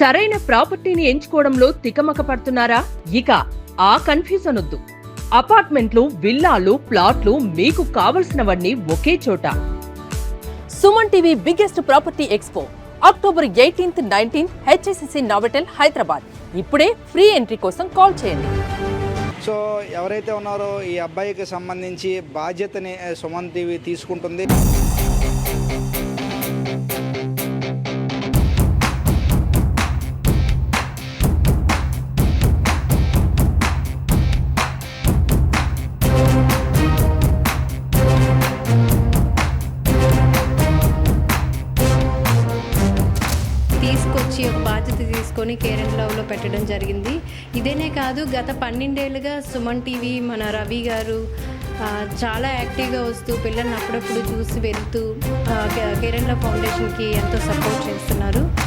సరైన ప్రాపర్టీని ఎంచుకోవడంలో తికమక పడుతున్నారా ఇక ఆ కన్ఫ్యూజన్ వద్దు. అపార్ట్మెంట్లు విల్లాలు ప్లాట్లు మీకు కావలసినవన్నీ ఒకే చోట. Suman TV biggest property expo October eighteenth nineteenth HSCC Novotel Hyderabad. ఇప్పుడే ఫ్రీ ఎంట్రీ కోసం కాల్ చేయండి. సో ఎవరైతే ఉన్నారో ఈ అబ్బాయికి సంబంధించి బాధ్యతని సుమన్ టీవీ తీసుకుంటుంది. పెట్టడం జరిగింది. ఇదేనే కాదు గత పన్నెండేళ్ళుగా సుమన్ టీవీ మన రవి గారు చాలా యాక్టివ్గా వస్తూ పిల్లల్ని అప్పుడప్పుడు చూసి వెళ్తూ కేరళ కే- ఫౌండేషన్కి ఎంతో సపోర్ట్ చేస్తున్నారు.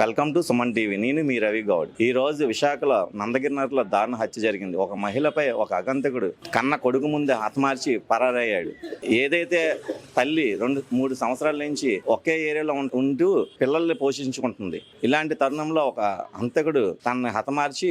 వెల్కమ్ టు సుమన్ టీవీ నేను మీ రవి గౌడ్. ఈ రోజు విశాఖలో నందగిరినర్లో దారుణ హత్య జరిగింది. ఒక మహిళపై ఒక అగంతకుడు కన్న కొడుకు ముందే హతమార్చి పరారయ్యాడు. ఏదైతే తల్లి రెండు మూడు సంవత్సరాల నుంచి ఒకే ఏరియాలో ఉంటూ పిల్లల్ని పోషించుకుంటుంది. ఇలాంటి తరుణంలో ఒక హంతకుడు తనని హతమార్చి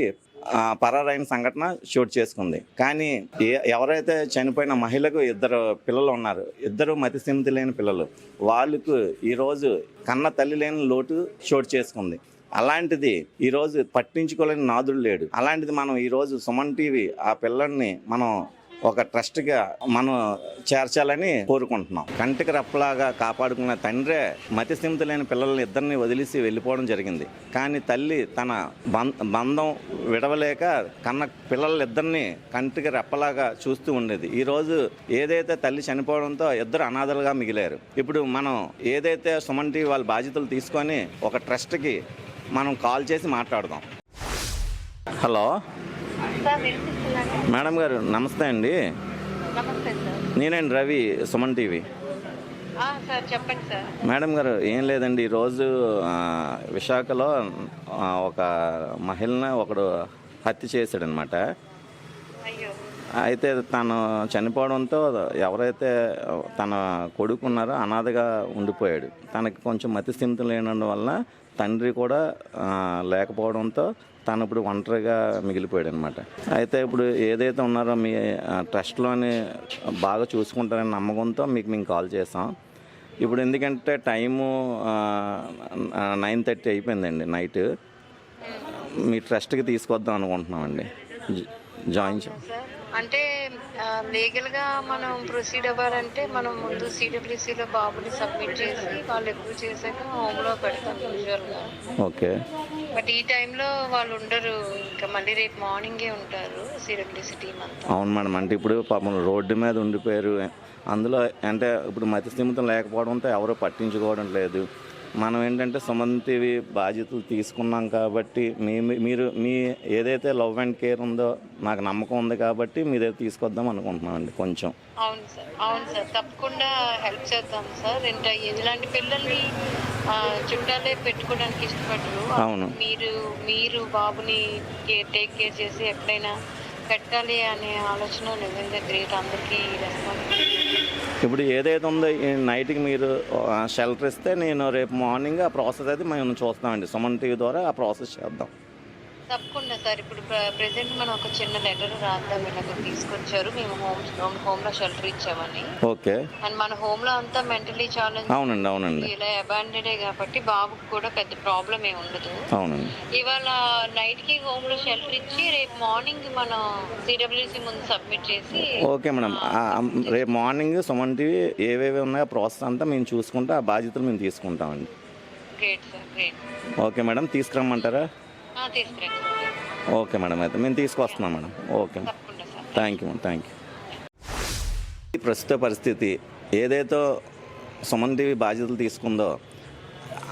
పరారైన సంఘటన చోటు చేసుకుంది. కానీ ఏ- ఎవరైతే చనిపోయిన మహిళకు ఇద్దరు పిల్లలు ఉన్నారు ఇద్దరు మతిస్థిమితి లేని పిల్లలు వాళ్ళకు ఈరోజు కన్న తల్లి లేని లోటు చోటు చేసుకుంది. అలాంటిది ఈరోజు పట్టించుకోలేని నాదుడు లేడు. అలాంటిది మనం ఈరోజు సుమన్ టీవీ ఆ పిల్లల్ని మనం ఒక ట్రస్ట్గా మనం చేర్చాలని కోరుకుంటున్నాం. కంటికి రప్పలాగా కాపాడుకున్న తండ్రే మతిస్థిమిత లేని పిల్లల్ని ఇద్దరిని వదిలేసి వెళ్ళిపోవడం జరిగింది. కానీ తల్లి తన బంధం విడవలేక కన్న పిల్లలిద్దరిని కంటికి రెప్పలాగా చూస్తూ ఉండేది. ఈరోజు ఏదైతే తల్లి చనిపోవడంతో ఇద్దరు అనాథలుగా మిగిలారు. ఇప్పుడు మనం ఏదైతే సుమన్ టీవీ వాళ్ళ బాధ్యతలు తీసుకొని ఒక ట్రస్ట్కి మనం కాల్ చేసి మాట్లాడదాం. హలో. మేడం గారు నమస్తే అండి. నేనండి రవి సుమన్ టీవీ. మేడం గారు ఏం లేదండి ఈరోజు విశాఖలో ఒక మహిళని ఒకడు హత్య చేశాడనమాట అయితే తను చనిపోవడంతో ఎవరైతే తన కొడుకు ఉన్నారో అనాథగా ఉండిపోయాడు. తనకి కొంచెం మతిస్థిమితం లేనందు వల్ల తండ్రి కూడా లేకపోవడంతో తను ఇప్పుడు ఒంటరిగా మిగిలిపోయాడు అనమాట అయితే ఇప్పుడు ఏదైతే ఉన్నారో మీ ట్రస్ట్లోని బాగా చూసుకుంటారని నమ్మకంతో మీకు మేము కాల్ చేసాం. ఇప్పుడు ఎందుకంటే టైము నైన్ థర్టీ అయిపోయిందండి నైట్. మీ ట్రస్ట్కి తీసుకొద్దాం అనుకుంటున్నామండి. జాయిన్ చేయండి అంటే లీగల్గా మనం ప్రొసీడ్ అవ్వాలంటే మనం ముందు సిడబ్ల్యూసీ లో బాబుని సబ్మిట్ చేసి వాళ్ళు ఎక్కువ చేశాక హోమ్లో పెడతాం యూజువల్గా ఓకే. బట్ ఈ టైంలో వాళ్ళు ఉండరు. ఇంకా మళ్ళీ రేపు మార్నింగే ఉంటారు సిడబ్ల్యూసీ టీం అంతా. అవును మేడం. అంటే ఇప్పుడు పాపం రోడ్డు మీద ఉండిపోయారు. అందులో అంటే ఇప్పుడు మతి స్థిమితం లేకపోవడంతో ఎవరు పట్టించుకోవడం లేదు. మనం ఏంటంటే సుమంతివి బాధ్యతలు తీసుకున్నాం కాబట్టి మీ మీరు మీ ఏదైతే లవ్ అండ్ కేర్ ఉందో నాకు నమ్మకం ఉంది కాబట్టి మీ దగ్గర తీసుకొద్దాం అనుకుంటున్నామండి కొంచెం. అవును సార్. అవును సార్. తప్పకుండా హెల్ప్ చేద్దాం సార్. ఇంకా ఇలాంటి పిల్లల్ని చుట్టాలే పెట్టుకోవడానికి ఇష్టపడరు. అవును. మీరు మీరు బాబుని టేక్ కేర్ చేసి ఎక్కడైనా పెట్టాలి అనే ఆలోచన నిజంగా గ్రేట్ అందరికీ రెస్పాన్సిబిలిటీ ఇప్పుడు ఏదైతే ఉందో నైట్కి మీరు షెల్టర్ ఇస్తే నేను రేపు మార్నింగ్ ఆ ప్రాసెస్ అయితే మేము చూస్తామండి. సుమన్ టీవీ ద్వారా ఆ ప్రాసెస్ చేద్దాం. తప్పకుండా సార్. ఇప్పుడు ప్రెసెంట్ మనం ఒక చిన్న లెటర్ రాద్దాం. ఇలాగ తీసుకొచ్చారు. మేము హోమ్ హోమ్లో షెల్టర్ ఇచ్చామని. ఓకే. అండ్ మన హోమ్లో అంతా మెంటలీ ఛాలెంజ్ అవునండి అవునండి. ఇలా అబాండెడే కాబట్టి బాబుకి కూడా పెద్ద ప్రాబ్లం ఏమి ఉండదు. అవునండి. ఇవాళ నైట్కి హోమ్లో షెల్టర్ ఇచ్చి రేపు మార్నింగ్ మనం సిడబ్ల్యూసి ముందు సబ్మిట్ చేసి ఓకే మేడం. రేపు మార్నింగ్ సుమన్ టీవీ ఏవేవి ఉన్నాయో ప్రాసెస్ అంతా మేము చూసుకుంటే ఆ బాధ్యతలు మేము తీసుకుంటామండి. Great sir great okay madam. తీసుకురమ్మంటారా? తీసుకురండి. ఓకే మేడం అయితే మేము తీసుకొస్తున్నాం madam. Okay. Thank you madam thank you ప్రస్తుత పరిస్థితి ఏదైతే సుమన్ టీవీ బాధ్యతలు తీసుకుందో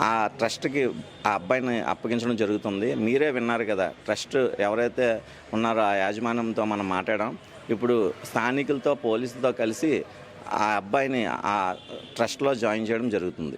ఆ ట్రస్ట్కి ఆ అబ్బాయిని అప్పగించడం జరుగుతుంది. మీరే విన్నారు కదా ట్రస్ట్ ఎవరైతే ఉన్నారో ఆ యాజమాన్యంతో మనం మాట్లాడాం. ఇప్పుడు స్థానికులతో పోలీసులతో కలిసి ఆ అబ్బాయిని ఆ ట్రస్ట్లో జాయిన్ చేయడం జరుగుతుంది.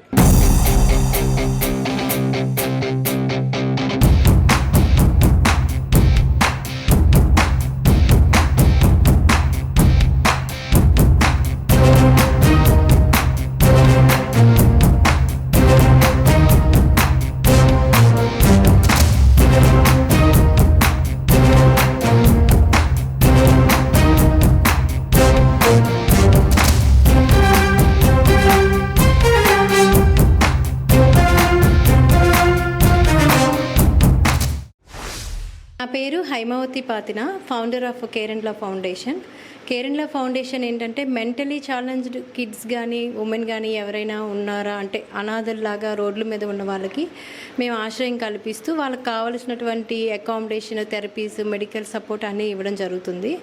నా పేరు Haimavathi Pathina founder of Kerala foundation Kerala foundation ఏంటంటే మెంటలీ ఛాలెంజ్డ్ కిడ్స్ కానీ ఉమెన్ కానీ ఎవరైనా ఉన్నారా? అంటే అనాథల్లాగా రోడ్ల మీద ఉన్న వాళ్ళకి మేము ఆశ్రయం కల్పిస్తూ వాళ్ళకి కావలసినటువంటి అకామిడేషన్ థెరపీస్ మెడికల్ సపోర్ట్ అన్నీ ఇవ్వడం జరుగుతుంది.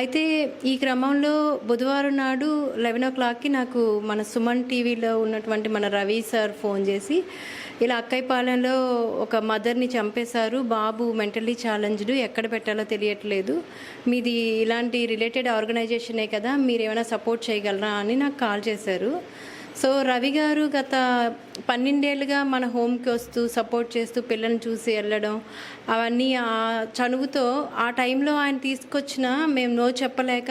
అయితే ఈ క్రమంలో బుధవారం నాడు లెవెన్ ఓ క్లాక్కి నాకు మన సుమన్ టీవీలో ఉన్నటువంటి మన రవి సార్ ఫోన్ చేసి ఇలా అక్కైపాలెంలో ఒక మదర్ని చంపేశారు. బాబు మెంటలీ ఛాలెంజ్డ్ ఎక్కడ పెట్టాలో తెలియట్లేదు. మీది ఇలాంటి రిలేటెడ్ ఆర్గనైజేషనే కదా మీరు ఏమైనా సపోర్ట్ చేయగలరా అని నాకు కాల్ చేశారు. సో రవి గారు గత పన్నెండేళ్ళుగా మన హోమ్కి వస్తూ సపోర్ట్ చేస్తూ పిల్లల్ని చూసి వెళ్ళడం అవన్నీ ఆ చనువుతో ఆ టైంలో ఆయన తీసుకొచ్చిన మేము నో చెప్పలేక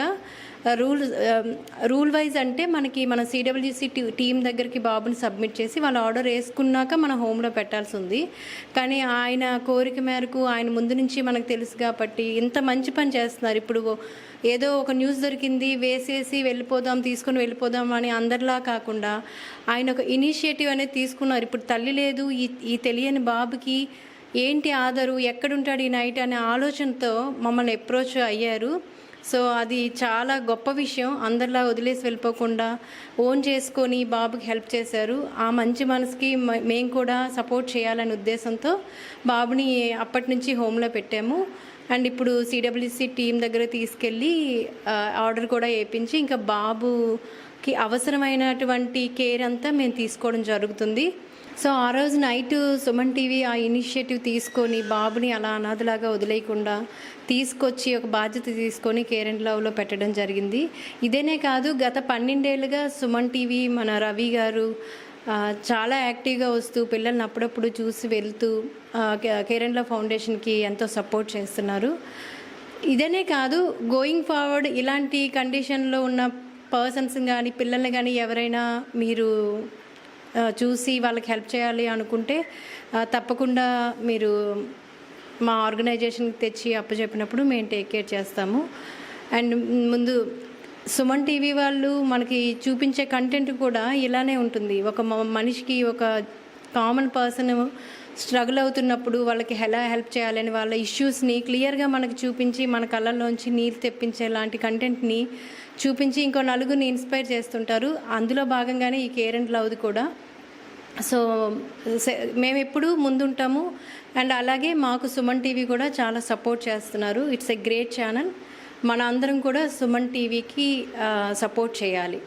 రూల్ um, రూల్ వైజ్ అంటే మనకి మన సిడబ్ల్యూసి టీం దగ్గరికి బాబుని సబ్మిట్ చేసి వాళ్ళ ఆర్డర్ వేసుకున్నాక మన హోమ్లో పెట్టాల్సి ఉంది కానీ ఆయన కోరిక మేరకు ఆయన ముందు నుంచి మనకు తెలుసు కాబట్టి ఇంత మంచి పని చేస్తున్నారు. ఇప్పుడు ఏదో ఒక న్యూస్ దొరికింది వేసేసి వెళ్ళిపోదాం తీసుకొని వెళ్ళిపోదాం అని అందరిలా కాకుండా ఆయన ఒక ఇనిషియేటివ్ అనేది తీసుకున్నారు. ఇప్పుడు తల్లి లేదు ఈ ఈ తెలియని బాబుకి ఏంటి ఆధారు ఎక్కడుంటాడు ఈ నైట్ అనే ఆలోచనతో మమ్మల్ని అప్రోచ్ అయ్యారు. సో అది చాలా గొప్ప విషయం. అందరిలా వదిలేసి వెళ్ళిపోకుండా ఓన్ చేసుకొని బాబుకి హెల్ప్ చేశారు. ఆ మంచి మనసుకి మ- మేము కూడా సపోర్ట్ చేయాలనే ఉద్దేశంతో బాబుని అప్పటి నుంచి హోమ్లో పెట్టాము. అండ్ ఇప్పుడు సిడబ్ల్యూసి టీం దగ్గర తీసుకెళ్ళి ఆర్డర్ కూడా వేయించి ఇంకా బాబు కి అవసరమైనటువంటి కేర్ అంతా మేము తీసుకోవడం జరుగుతుంది. సో ఆ రోజు నైట్ సుమన్ టీవీ ఆ ఇనిషియేటివ్ తీసుకొని బాబుని అలా అనాథలాగా వదిలేయకుండా తీసుకొచ్చి ఒక బాధ్యత తీసుకొని కేర్ అండ్ లవ్లో పెట్టడం జరిగింది. ఇదేనే కాదు గత పన్నెండేళ్ళుగా సుమన్ టీవీ మన రవి గారు చాలా యాక్టివ్గా వస్తూ పిల్లల్ని అప్పుడప్పుడు చూసి వెళ్తూ కే- కేర్ అండ్ లవ్ ఫౌండేషన్కి ఎంతో సపోర్ట్ చేస్తున్నారు. ఇదనే కాదు గోయింగ్ ఫార్వర్డ్ ఇలాంటి కండిషన్లో ఉన్న పర్సన్స్ కానీ పిల్లల్ని కానీ ఎవరైనా మీరు చూసి వాళ్ళకి హెల్ప్ చేయాలి అనుకుంటే తప్పకుండా మీరు మా ఆర్గనైజేషన్కి తెచ్చి అప్పచెప్పినప్పుడు మేము టేక్ కేర్ చేస్తాము. అండ్ ముందు సుమన్ టీవీ వాళ్ళు మనకి చూపించే కంటెంట్ కూడా ఇలానే ఉంటుంది. ఒక మ- మనిషికి ఒక కామన్ పర్సన్ స్ట్రగుల్ అవుతున్నప్పుడు వాళ్ళకి ఎలా హెల్ప్ చేయాలని వాళ్ళ ఇష్యూస్ని క్లియర్గా మనకు చూపించి మన కళ్ళల్లోంచి నీరు తెప్పించే లాంటి కంటెంట్ని చూపించి ఇంకో నలుగురిని ఇన్స్పైర్ చేస్తుంటారు. అందులో భాగంగానే ఈ కేర్ అండ్ లవ్ది కూడా. సో మేము ఎప్పుడూ ముందుంటాము. అండ్ అలాగే మాకు సుమన్ టీవీ కూడా చాలా సపోర్ట్ చేస్తున్నారు. It's a great channel. మన అందరం కూడా సుమన్ టీవీకి సపోర్ట్ చేయాలి.